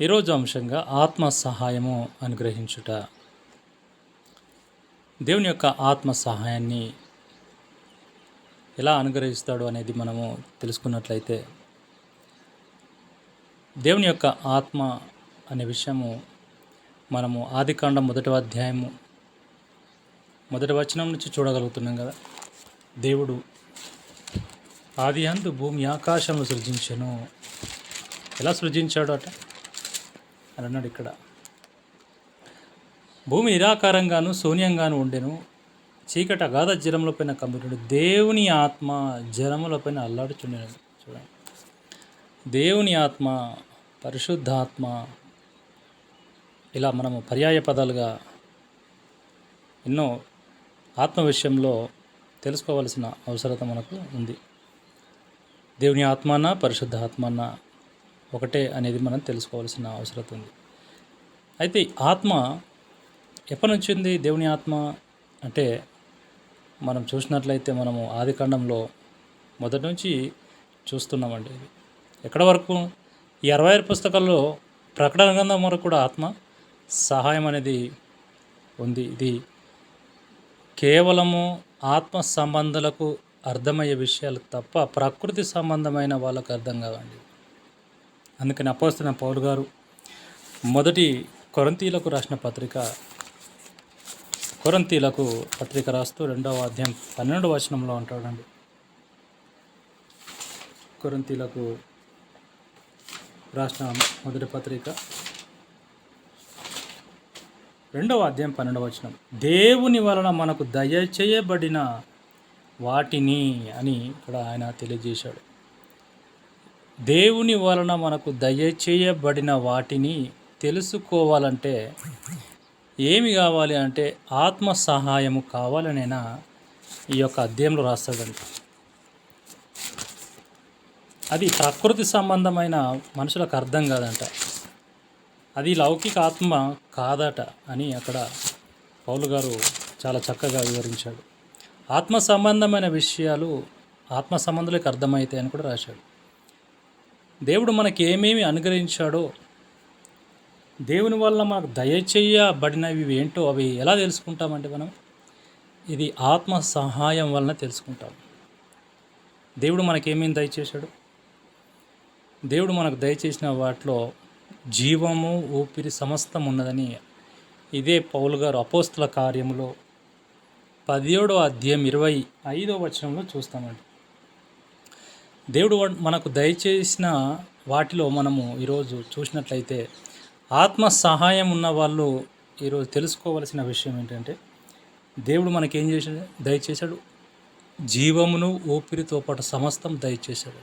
ఈరోజు అంశంగా ఆత్మ సహాయము అనుగ్రహించుట. దేవుని యొక్క ఆత్మ సహాయాన్ని ఎలా అనుగ్రహిస్తాడు అనేది మనము తెలుసుకున్నట్లయితే దేవుని యొక్క ఆత్మ అనే విషయము మనము ఆదికాండం మొదటి అధ్యాయము మొదటి వచనం నుంచి చూడగలుగుతున్నాం కదా. దేవుడు ఆది అందు భూమి ఆకాశంలో సృజించను. ఎలా సృజించాడు అట అని అన్నాడు ఇక్కడ. భూమి నిరాకారంగాను శూన్యంగాను ఉండెను. చీకట అగాధ జలముల పైన కమ్ముడు దేవుని ఆత్మ జలములపైన అల్లాడు అల్లాడుచుండెను. చూడండి. దేవుని ఆత్మ పరిశుద్ధాత్మ ఇలా మనము పర్యాయ పదాలుగా ఎన్నో ఆత్మ విషయంలో తెలుసుకోవాల్సిన అవసరత మనకు ఉంది. దేవుని ఆత్మన పరిశుద్ధ ఆత్మన ఒకటే అనేది మనం తెలుసుకోవాల్సిన అవసరం ఉంది. అయితే ఆత్మ ఎప్పటి నుంచి ఉంది? దేవుని ఆత్మ అంటే మనం చూసినట్లయితే మనము ఆది కాండంలో మొదటి నుంచి చూస్తున్నామండి ఇది. ఎక్కడ వరకు? ఈ అరవై ఆరు పుస్తకాల్లో ప్రకటన గ్రంథం వరకు కూడా ఆత్మ సహాయం అనేది ఉంది. ఇది కేవలము ఆత్మ సంబంధాలకు అర్థమయ్యే విషయాలు తప్ప ప్రకృతి సంబంధమైన వాళ్ళకు అర్థం కావండి. అందుకని అపోస్తున్న పౌలు గారు మొదటి కొరంతీలకు రాసిన పత్రిక కొరంతీలకు పత్రిక రాస్తూ రెండవ అధ్యాయం పన్నెండు వచనంలో అంటాడండి. కొరంతీలకు రాసిన మొదటి పత్రిక రెండవ అధ్యాయం పన్నెండవ వచనం దేవుని వలన మనకు దయచేయబడిన వాటిని అని ఇక్కడ ఆయన తెలియజేశాడు. దేవుని వలన మనకు దయచేయబడిన వాటిని తెలుసుకోవాలంటే ఏమి కావాలి అంటే ఆత్మ సహాయము కావాలనైనా ఈ యొక్క అధ్యయంలో రాస్తాడంట. అది ప్రకృతి సంబంధమైన మనుషులకు అర్థం కాదంట. అది లౌకిక ఆత్మ కాదట అని అక్కడ పౌలు గారు చాలా చక్కగా వివరించాడు. ఆత్మ సంబంధమైన విషయాలు ఆత్మ సంబంధులకు అర్థమవుతాయని కూడా రాశాడు. దేవుడు మనకి ఏమేమి అనుగ్రహించాడో దేవుని వల్ల మనకు దయచేయబడినవి ఏంటో అవి ఎలా తెలుసుకుంటామంటే మనం? ఇది ఆత్మ సహాయం వలన తెలుసుకుంటాం. దేవుడు మనకేమేమి దయచేశాడు? దేవుడు మనకు దయచేసిన వాటిలో జీవము ఊపిరి సమస్తం ఉన్నదని ఇదే పౌలు గారు అపోస్తుల కార్యములో పదిహేడో అధ్యాయం ఇరవై ఐదో వచనంలో చూస్తామండి. దేవుడు మనకు దయచేసిన వాటిలో మనము ఈరోజు చూసినట్లయితే ఆత్మ సహాయం ఉన్న వాళ్ళు ఈరోజు తెలుసుకోవలసిన విషయం ఏంటంటే దేవుడు మనకేం చేశాడు? దయచేశాడు. జీవమును ఊపిరితో పాటు సమస్తం దయచేశాడు